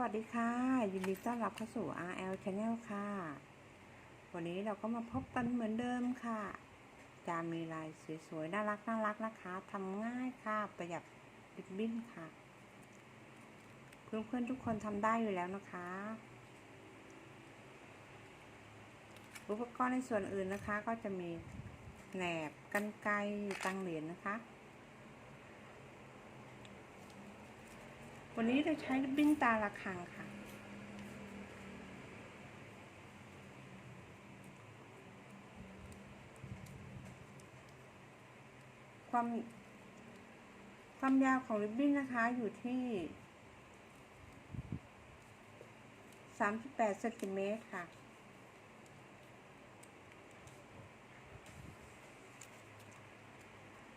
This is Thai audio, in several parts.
วัสดีค่ะ ยินดีต้อนรับเข้าสู่ RL Channel ค่ะ วันนี้เราก็มาพบกันเหมือนเดิมค่ะ จะมีลายสวยๆ น่ารักน่ารักนะคะทำง่ายค่ะ ประหยัดริบบิ้นค่ะ เพื่อนๆทุกคนทำได้อยู่แล้วนะคะ อุปกรณ์ในส่วนอื่นนะคะ ก็จะมีแหนบกันไกตังเหรียญนะคะ วันนี้เราใช้ริบบิ้นตาละคังค่ะ ความความยาวของริบบิ้นนะคะอยู่ที่ 38เซนติเมตรค่ะ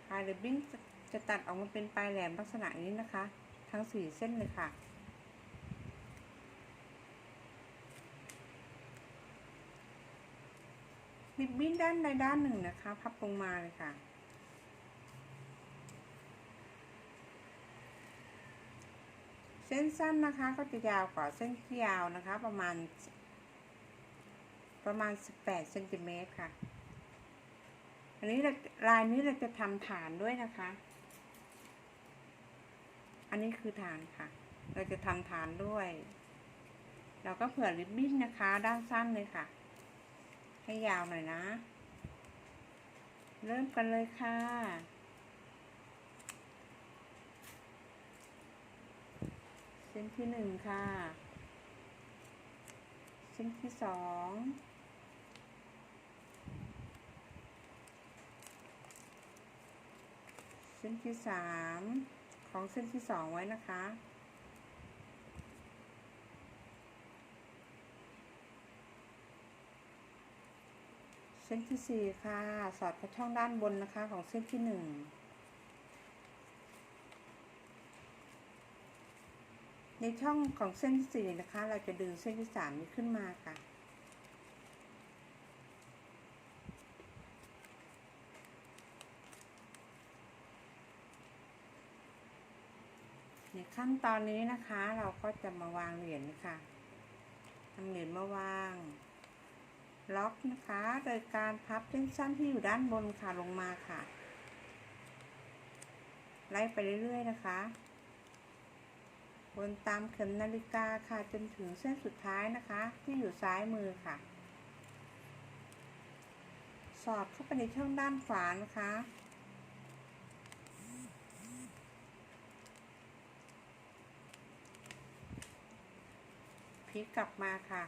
ปลายริบบิ้นจะจะตัดออกมาเป็นปลายแหลมลักษณะนี้นะคะ ทั้งสี่เส้นเลยค่ะริบบิ้นด้านใดด้านหนึ่งนะคะ พับลงมาเลยค่ะ เส้นสั้นนะคะก็จะยาวกว่าเส้นที่ยาวนะคะ ประมาณ ประมาณ 18เซนติเมตรค่ะ อันนี้ลายนี้เราจะทำฐานด้วยนะคะ อันนี้คือฐานค่ะ เราจะทำฐานด้วย เราก็เผื่อริบบิ้นนะคะ ด้านสั้นเลยค่ะ ให้ยาวหน่อยนะ เริ่มกันเลยค่ะเส้นที่หนึ่งค่ะเส้นที่สองเส้นที่สาม ของเส้นที่สองไว้นะคะ เส้นที่สี่ค่ะ สอดเข้าช่องด้านบนนะคะของเส้นที่หนึ่งในช่องของเส้นที่สี่นะคะ เราจะดึงเส้นที่สามนี้ขึ้นมาค่ะ ในขั้นตอนนี้นะคะ เราก็จะมาวางเหรียญค่ะทำเหรียญมาวาง ล็อกนะคะ โดยการพับเส้นสั้นที่อยู่ด้านบนค่ะลงมาค่ะ ไล่ไปเรื่อยๆนะคะวนตามเข็มนาฬิกาค่ะจนถึงเส้นสุดท้ายนะคะ ที่อยู่ซ้ายมือค่ะ สอดเข้าไปในช่องด้านขวานะคะ พลิกกลับมาค่ะ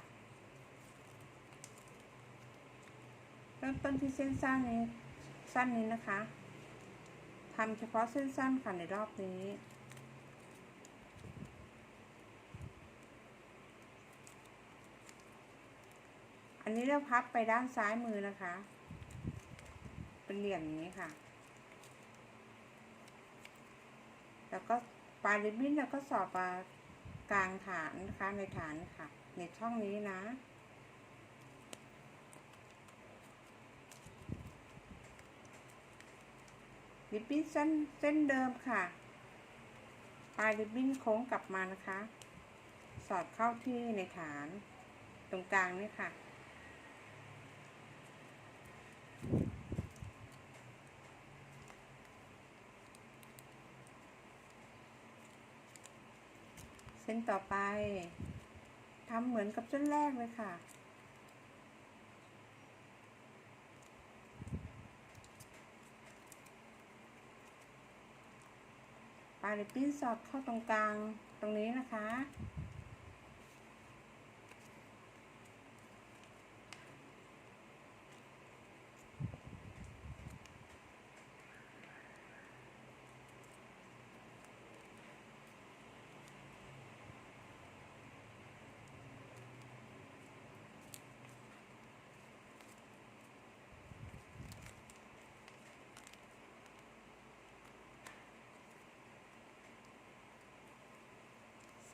เริ่มต้นที่เส้นสั้นนี้ สั้นนี้นะคะทำเฉพาะเส้นสั้นค่ะในรอบนี้อันนี้เราพับไปด้านซ้ายมือนะคะ เป็นเหลี่ยมอย่างนี้ค่ะ แล้วก็ปลายริบบิ้นเราก็สอดมา กลางฐานนะคะในฐานค่ะ ในช่องนี้นะ ริบบิ้นเส้นเส้นเดิมค่ะ ปลายริบบิ้นโค้งกลับมานะคะ สอดเข้าที่ในฐานตรงกลางนี่ค่ะ ส้นต่อไปทำเหมือนกับเส้นแรกเลยค่ะ ปลายริบบิ้นสอดเข้าตรงกลางตรงนี้นะคะ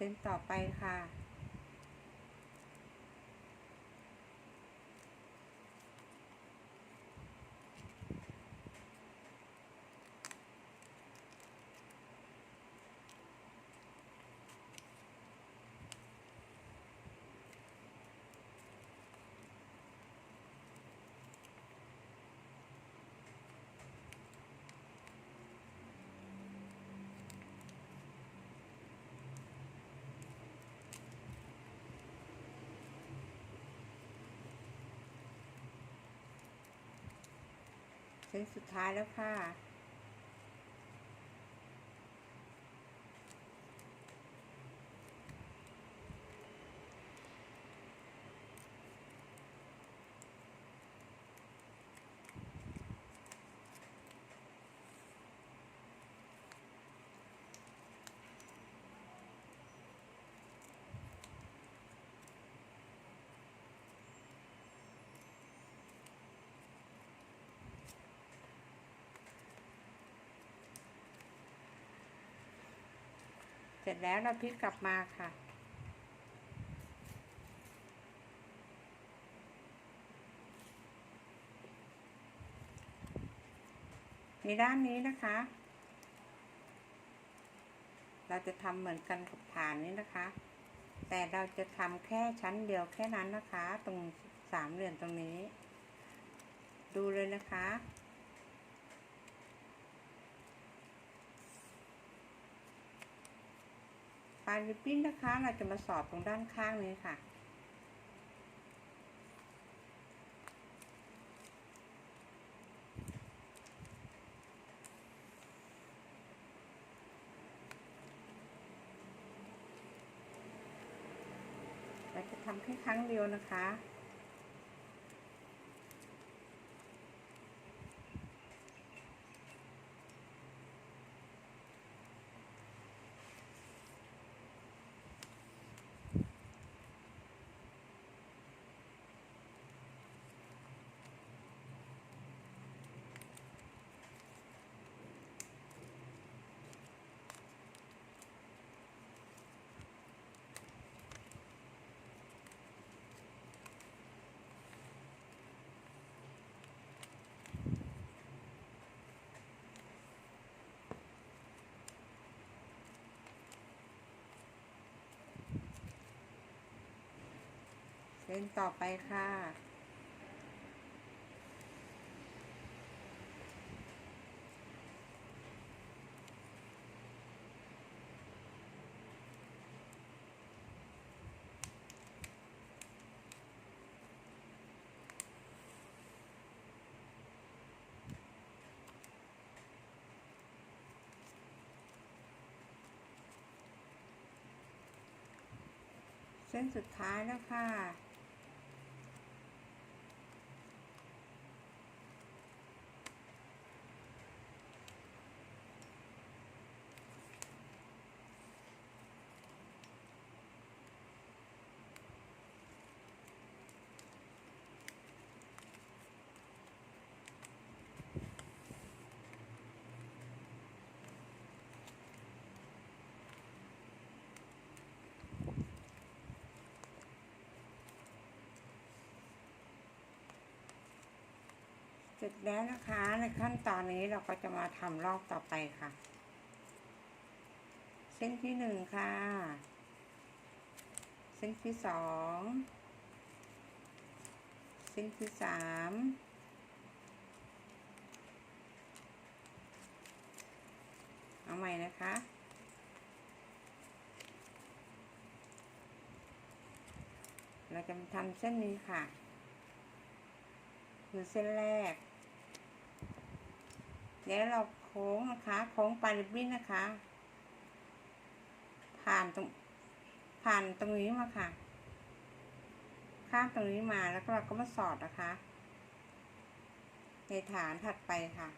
เส้นต่อไปค่ะ ส้นสุดท้ายแล้วค่ะ เสร็จแล้วเราพลิกกลับมาค่ะ ในด้านนี้นะคะ เราจะทำเหมือนกันกับฐานนี้นะคะ แต่เราจะทำแค่ชั้นเดียวแค่นั้นนะคะ ตรงสามเหลี่ยมตรงนี้ ดูเลยนะคะ ปลายริบบิ้นนะคะ เราจะมาสอบตรงด้านข้างนี้ค่ะ เราจะทำแค่ครั้งเดียวนะคะ เส้นต่อไปค่ะเส้นสุดท้ายแล้วค่ะ เสร็จแล้วนะคะในขั้นตอนนี้เราก็จะมาทำรอบต่อไปค่ะ เส้นที่หนึ่งค่ะ เส้นที่สองเส้นที่สามเอาใหม่นะคะเราจะทำเส้นนี้ค่ะ คือเส้นแรก แล้วเราโค้งนะคะโค้งปลายริบบิ้นนะคะ ผ่านตรงผ่านตรงนี้มาค่ะ ข้ามตรงนี้มาแล้วเราก็มาสอดนะคะ ในฐานถัดไปค่ะ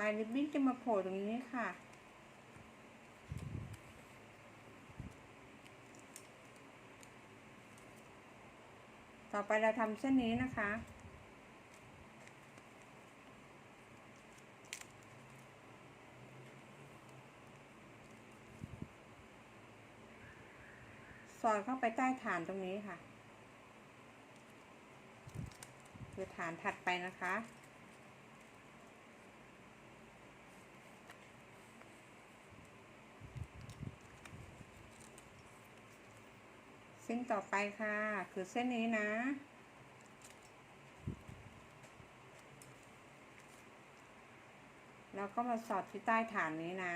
ลายริบบิ้นจะมาโผล่ตรงนี้ค่ะ ต่อไปเราทำเส้นนี้นะคะสอดเข้าไปใต้ฐานตรงนี้ค่ะ คือฐานถัดไปนะคะ เส้นต่อไปค่ะ คือเส้นนี้นะ แล้วก็มาสอดที่ใต้ฐานนี้นะ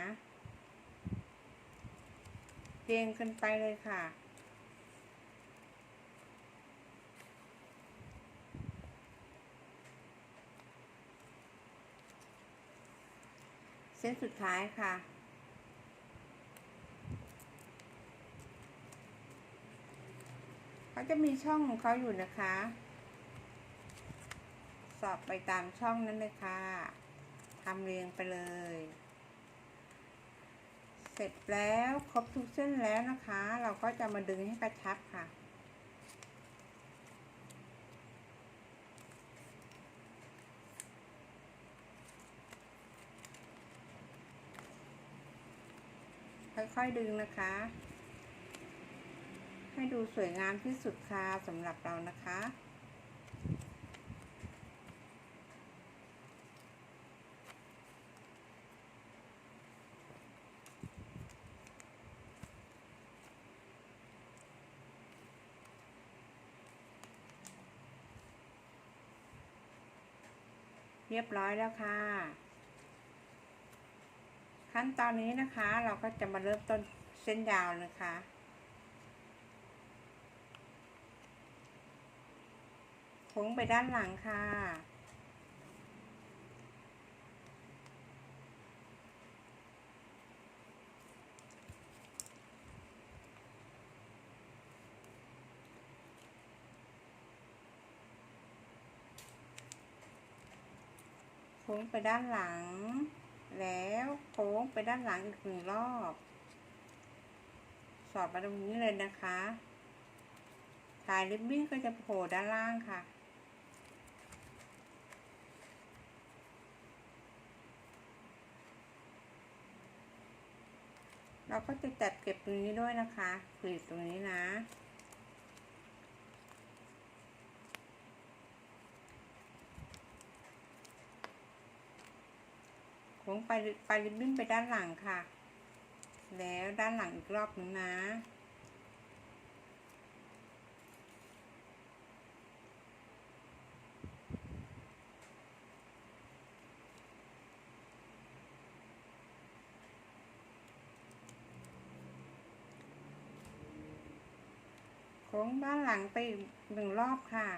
เรียงขึ้นไปเลยค่ะเส้นสุดท้ายค่ะ จะมีช่องของเขาอยู่นะคะ สอบไปตามช่องนั้นเลยค่ะทำเรียงไปเลย เสร็จแล้วครบทุกเส้นแล้วนะคะ เราก็จะมาดึงให้กระชับค่ะค่อยๆดึงนะคะ ให้ดูสวยงามที่สุดค่ะสำหรับเรานะคะ เรียบร้อยแล้วค่ะขั้นตอนนี้นะคะเราก็จะมาเริ่มต้นเส้นยาวนะคะ ค้งไปด้านหลังค่ะ โค้งไปด้านหลัง แล้วโค้งไปด้านหลังอีกหนึ่งรอบ สอดมาตรงนี้เลยนะคะสายริบบิ้นก็จะโผล่ด้านล่างค่ะ เราก็จะจัดเก็บตรงนี้ด้วยนะคะกรีดตรงนี้นะ โค้งไปไปริบบิ้นไปด้านหลังค่ะ แล้วด้านหลังอีกรอบหนึ่งนะ ค้งด้านหลังไปหนึ่งรอบค่ะ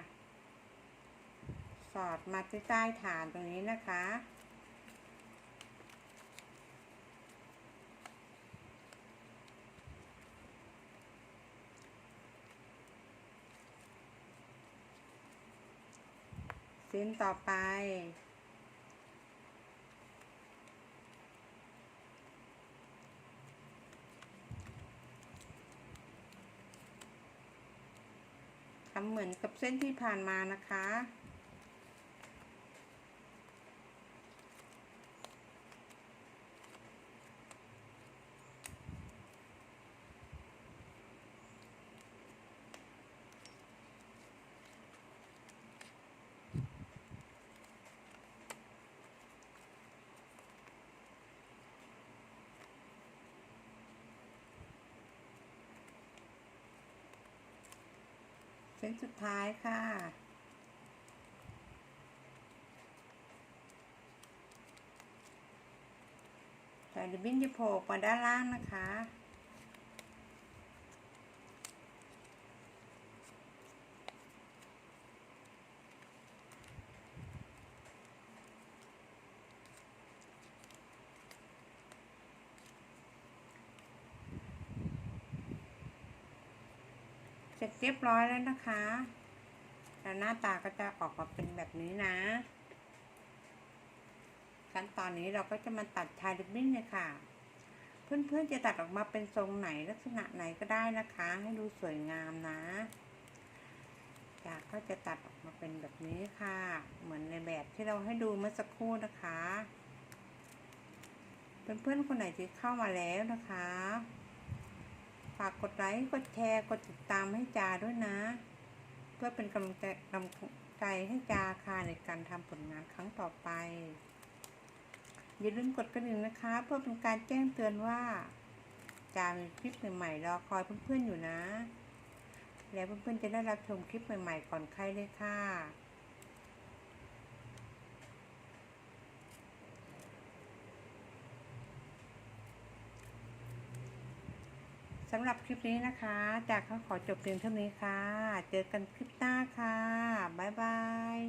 สอดมาที่ใต้ฐานตรงนี้นะคะเส้นต่อไป เหมือนกับเส้นที่ผ่านมานะคะ นสุดท้ายค่ะสายริบบิ้นจะโผล่มาด้านล่างนะคะ เรียบร้อยแล้วนะคะ แล้วหน้าตาก็จะออกมาเป็นแบบนี้นะ ขั้นตอนนี้เราก็จะมาตัดชายริบบิ้นเลยค่ะ เพื่อนๆจะตัดออกมาเป็นทรงไหนลักษณะไหนก็ได้นะคะ ให้ดูสวยงามนะจากก็จะตัดออกมาเป็นแบบนี้ค่ะ เหมือนในแบบที่เราให้ดูเมื่อสักครู่นะคะ เพื่อนๆคนไหนที่เข้ามาแล้วนะคะ ฝากกดไลค์ กดแชร์ กดติดตามให้จาด้วยนะ เพื่อเป็นกำลังใจกำลังใจให้จาค่ะในการทำผลงานครั้งต่อไป อย่าลืมกดกระดิ่งนะคะ เพื่อเป็นการแจ้งเตือนว่า จามีคลิปใหม่ๆรอคอยเพื่อนๆอยู่นะ แล้วเพื่อนๆจะได้รับชมคลิปใหม่ๆก่อนใครเลยค่ะ สำหรับคลิปนี้นะคะ จากก็ขอจบเพียงเท่านี้ค่ะ เจอกันคลิปหน้าค่ะ บ๊ายบาย